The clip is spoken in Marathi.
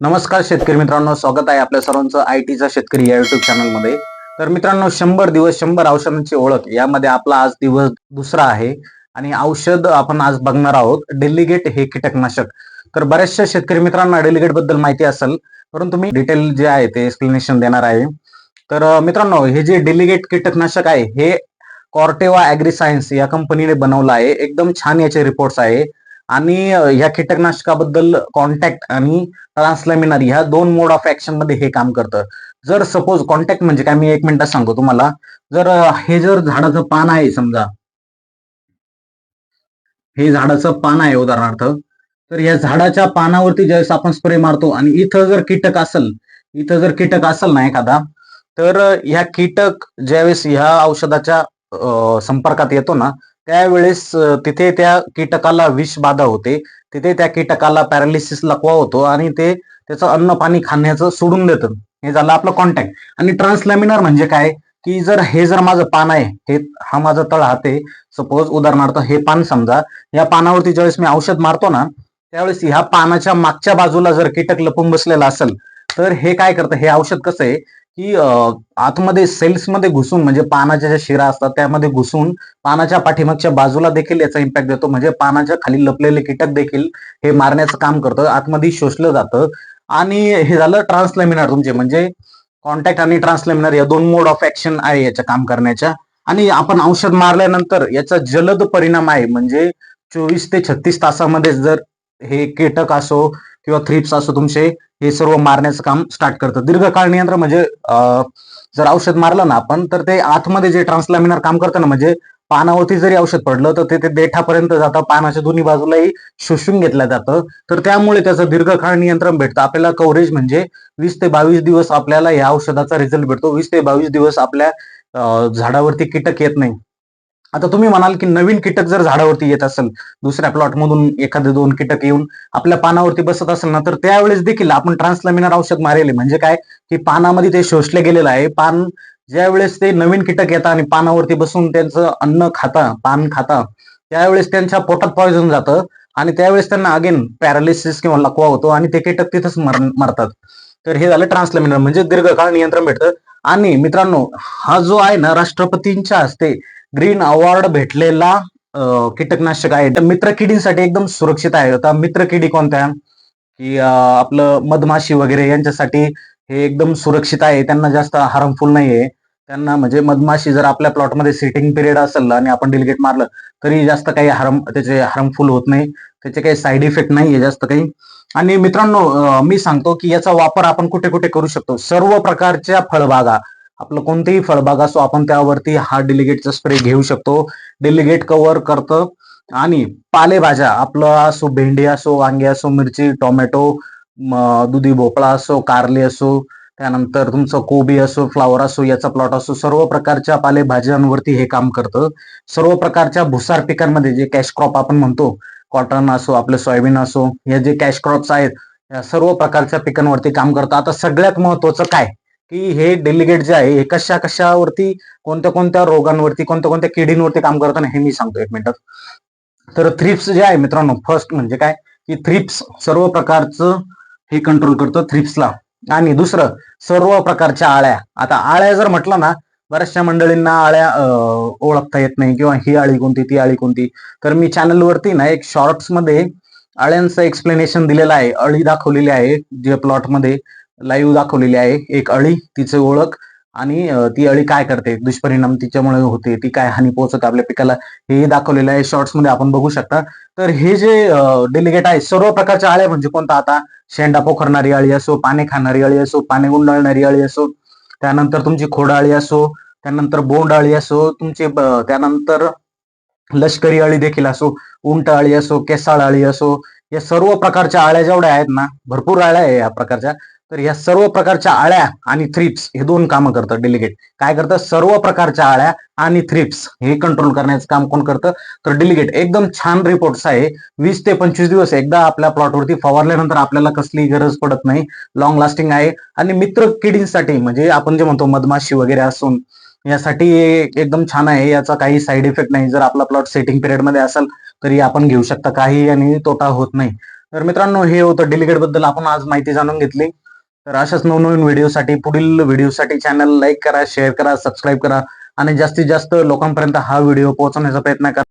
नमस्कार शेतकरी मित्रांनो स्वागत आहे आपल्या सर्वांचं आय टीचा शेतकरी या युट्यूब चॅनलमध्ये तर मित्रांनो शंभर दिवस शंभर औषधांची ओळख यामध्ये आपला आज दिवस दुसरा आहे आणि औषध आपण आज बघणार आहोत डेलिगेट हे कीटकनाशक. तर बऱ्याचशा शेतकरी मित्रांना डेलिगेटबद्दल माहिती असेल परंतु मी डिटेल जे आहे ते एक्सप्लेनेशन देणार आहे. तर मित्रांनो हे जे डेलिगेट कीटकनाशक आहे हे कॉर्टेवा अॅग्री सायन्स या कंपनीने बनवलं आहे. एकदम छान याचे रिपोर्ट्स आहे. आणि ह्या या कीटकनाशकाबद्दल कॉन्टॅक्ट आणि ट्रान्सलॅमिनर ह्या दोन मोड ऑफ ऍक्शनमध्ये हे काम करतं. जर सपोज कॉन्टॅक्ट म्हणजे काय? मी एक मिनिटात सांगतो तुम्हाला. जर हे जर झाडाचं पान आहे समजा. हे झाडाचं पान आहे उदाहरणार्थ. तर या झाडाच्या पानावरती ज्यावेळेस आपण स्प्रे मारतो आणि इथं जर कीटक असेल इथं जर कीटक असेल ना एखादा तर ह्या कीटक ज्यावेळेस ह्या औषधाच्या संपर्कात येतो ना त्यावेळेस तिथे त्या कीटकाला विष बाधा होते. तिथे त्या कीटकाला पॅरालिसिस लकवा होतो आणि ते त्याचं अन्न पाणी खाण्याचं सोडून देतं. हे झालं आपलं कॉन्टॅक्ट आणि ट्रान्सलॅमिनर म्हणजे काय? की जर हे जर माझं पान आहे हे हा माझा तळ हात आहे सपोज उदाहरणार्थ हे पान समजा या पानावरती ज्यावेळेस मी औषध मारतो ना त्यावेळेस ह्या पानाच्या मागच्या बाजूला जर कीटक लपून बसलेला असेल तर हे काय करतं? हे औषध कसं आहे? की आतमध्ये सेल्समध्ये घुसून म्हणजे पानाच्या ज्या शिरा असतात त्यामध्ये घुसून पानाच्या पाठीमागच्या बाजूला देखील याचा इम्पॅक्ट देतो. म्हणजे पानाच्या खाली लपलेले कीटक देखील हे मारण्याचं काम करतं आतमध्ये शोषलं जातं. आणि हे झालं ट्रान्सलेमिनर तुमचे म्हणजे कॉन्टॅक्ट आणि ट्रान्सलेमिनर या दोन मोड ऑफ ऍक्शन आहे याच्या काम करण्याच्या. आणि आपण औषध मारल्यानंतर याचा जलद परिणाम आहे. म्हणजे चोवीस ते छत्तीस तासामध्ये जर हे कीटक असो किंवा थ्रिप्स असो तुमचे हे सर्व मारण्याचं काम स्टार्ट करतं. दीर्घकाळ नियंत्रण म्हणजे जर औषध मारलं ना आपण तर ते आतमध्ये जे ट्रान्सलॅमिनर काम करतं ना म्हणजे पानावरती जरी औषध पडलं तर ते ते देठापर्यंत जातं. पानाच्या दोन्ही बाजूलाही शोषून घेतलं जातं. तर त्यामुळे त्याचं दीर्घकाळ नियंत्रण भेटतं. आपल्याला कव्हरेज म्हणजे वीस ते बावीस दिवस आपल्याला या औषधाचा रिझल्ट भेटतो. वीस ते बावीस दिवस आपल्या झाडावरती कीटक येत नाही. आता तुम्ही म्हणाल की नवीन कीटक जर झाडावरती येत असेल दुसऱ्या प्लॉट मधून एखादे दोन कीटक येऊन आपल्या पानावरती बसत असेल ना तर त्यावेळेस देखील आपण ट्रान्सलॅमिनर औषध मारेल. म्हणजे काय? की पानामध्ये ते शोषले गेलेलं आहे. पान ज्या वेळेस ते नवीन कीटक येतात आणि पानावरती बसून त्यांचं अन्न खाता पान खाता त्यावेळेस त्यांच्या पोटात पॉयझन जातं आणि त्यावेळेस त्यांना अगेन पॅरालिसिस किंवा लकवा होतो आणि ते कीटक तिथंच मर मरतात. तर हे झालं ट्रान्सलॅमिनर म्हणजे दीर्घकाळ नियंत्रण भेटतं. आणि मित्रांनो हा जो आहे ना राष्ट्रपतींच्या हस्ते ग्रीन अवॉर्ड भेटलेला कीटकनाशक आहे. तर मित्र किडींसाठी एकदम सुरक्षित आहे. आता मित्र किडी कोणत्या? की आपलं मधमाशी वगैरे यांच्यासाठी हे एकदम सुरक्षित आहे. त्यांना जास्त हार्मफुल नाहीये. त्यांना म्हणजे मधमाशी जर आपल्या प्लॉटमध्ये सिटिंग पिरियड असेल आणि आपण डिलिगेट मारलं तरी जास्त काही हार्म त्याचे हार्मफुल होत नाही. त्याचे काही साईड इफेक्ट नाहीये जास्त काही. आणि मित्रांनो मी सांगतो की याचा वापर आपण कुठे कुठे करू शकतो. सर्व प्रकारच्या फळबागा आपलं कोणतेही फळबाग असो आपण त्यावरती हा डेलिगेटचा स्प्रे घेऊ शकतो. डेलिगेट कव्हर करतं आणि पालेभाज्या आपलं असो भेंडी असो वांगे असो मिरची टोमॅटो दुधी भोपळा असो कारले असो त्यानंतर तुमचं कोबी असो फ्लावर असो याचा प्लॉट असो सर्व प्रकारच्या पालेभाज्यांवरती हे काम करतं. सर्व प्रकारच्या भुसार पिकांमध्ये जे कॅश क्रॉप आपण म्हणतो कॉटन असो आपलं सोयाबीन असो या जे कॅश क्रॉप्स आहेत या सर्व प्रकारच्या पिकांवरती काम करतं. आता सगळ्यात महत्वाचं काय? की हे डेलिगेट जे आहे हे कशा कशावरती कोणत्या कोणत्या रोगांवरती कोणत्या कोणत्या किडींवरती काम करतं हे मी सांगतो एक मिनिटात तर थ्रिप्स जे आहे मित्रांनो फर्स्ट म्हणजे काय? की थ्रिप्स सर्व प्रकारचं हे कंट्रोल करतं थ्रिप्सला आणि दुसरं सर्व प्रकारच्या आळ्या. आता आळ्या जर म्हटलं ना बऱ्याचशा मंडळींना आळ्या ओळखता येत नाही किंवा ही आळी कोणती ती आळी कोणती. तर मी चॅनलवरती ना एक शॉर्ट्समध्ये आळ्यांचं एक्सप्लेनेशन दिलेलं आहे अळी दाखवलेली आहे जे प्लॉटमध्ये लाईव्ह दाखवलेली आहे. एक अळी तिचे ओळख आणि ती अळी काय करते? दुष्परिणाम तिच्यामुळे होते. ती काय हानी पोहोचत आपल्या पिकाला? हे दाखवलेलं आहे. शॉर्ट्समध्ये आपण बघू शकता. तर हे जे डेलिगेट आहे सर्व प्रकारच्या अळ्या म्हणजे कोणता आता? शेंडा पोखरणारी अळी असो पाने खाणारी अळी असो पाने गुंडाळणारी अळी असो त्यानंतर तुमची खोडाळी असो त्यानंतर बोंड अळी असो तुमची त्यानंतर लष्करी अळी देखील असो उंट अळी असो केसाळ अळी असो या सर्व प्रकारच्या आळ्या जेवढ्या आहेत ना भरपूर आळ्या आहे या प्रकारच्या. तर या सर्व प्रकारच्या आळ्या आणि थ्रिप्स हे दोन कामं करतं डेलिगेट काय करतं? सर्व प्रकारच्या आळ्या आणि थ्रिप्स हे कंट्रोल करण्याचं काम कोण करतं? तर डेलिगेट एकदम छान रिपोर्ट्स आहे. वीस ते पंचवीस दिवस एकदा आपल्या प्लॉटवरती फवारल्यानंतर आपल्याला कसली गरज पडत नाही. लॉंग लास्टिंग आहे. आणि मित्र किडींसाठी म्हणजे आपण जे म्हणतो मधमाशी वगैरे असून यासाठी एकदम छान आहे. याचा काही साईड इफेक्ट नाही. जर आपला प्लॉट सेटिंग पिरियडमध्ये असेल तरी आपण घेऊ शकता. काही आणि तोटा होत नाही. तर मित्रांनो हे होतं डेलिगेटबद्दल. आपण आज माहिती जाणून घेतली. तर अशाच नवनवीन व्हिडिओसाठी पुढील व्हिडिओसाठी चॅनल लाईक करा शेअर करा सबस्क्राईब करा आणि जास्तीत जास्त लोकांपर्यंत हा व्हिडिओ पोहोचवण्याचा प्रयत्न करा.